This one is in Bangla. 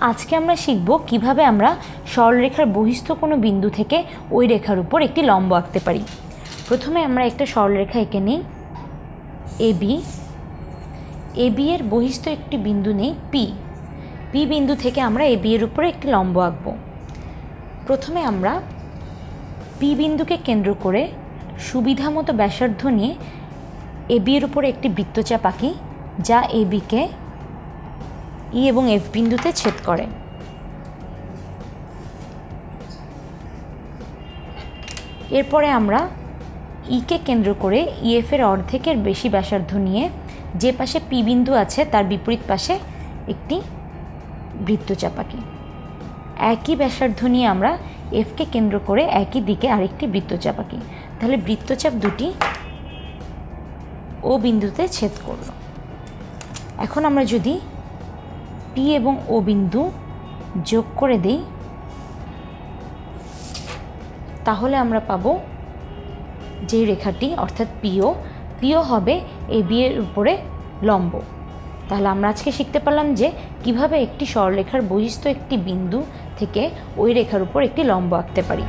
আজকে আমরা শিখব কীভাবে আমরা সরলরেখার বহিস্থ কোনো বিন্দু থেকে ওই রেখার উপর একটি লম্ব আঁকতে পারি। প্রথমে আমরা একটা সরলরেখা এঁকে নিই। এবি এবি এর বহিস্থ একটি বিন্দু নেই পি পি বিন্দু থেকে আমরা এবি এর উপরে একটি লম্ব আঁকব। প্রথমে আমরা পি বিন্দুকে কেন্দ্র করে সুবিধা মতো ব্যাসার্ধ নিয়ে এবি এর উপরে একটি বৃত্তচাপ আঁকি, যা এবিকে ই এবং এফ বিন্দুতে ছেদ করে। এরপরে আমরা ইকে কেন্দ্র করে ইএফ এর অর্ধেকের বেশি ব্যাসার্ধ নিয়ে যে পাশে পি বিন্দু আছে তার বিপরীত পাশে একটি বৃত্তচাপ আঁকি। একই ব্যাসার্ধ নিয়ে আমরা এফকে কেন্দ্র করে একই দিকে আরেকটি বৃত্তচাপ আঁকি। তাহলে বৃত্তচাপ দুটি ও বিন্দুতে ছেদ করল। এখন আমরা যদি পি এবং ও বিন্দু যোগ করে দিই, তাহলে আমরা পাবো যে রেখাটি, অর্থাৎ পিও পিও হবে এ বি এর উপরে লম্ব। তাহলে আমরা আজকে শিখতে পারলাম যে কীভাবে একটি সরলরেখার বহিস্থ একটি বিন্দু থেকে ওই রেখার উপর একটি লম্ব আঁকতে পারি।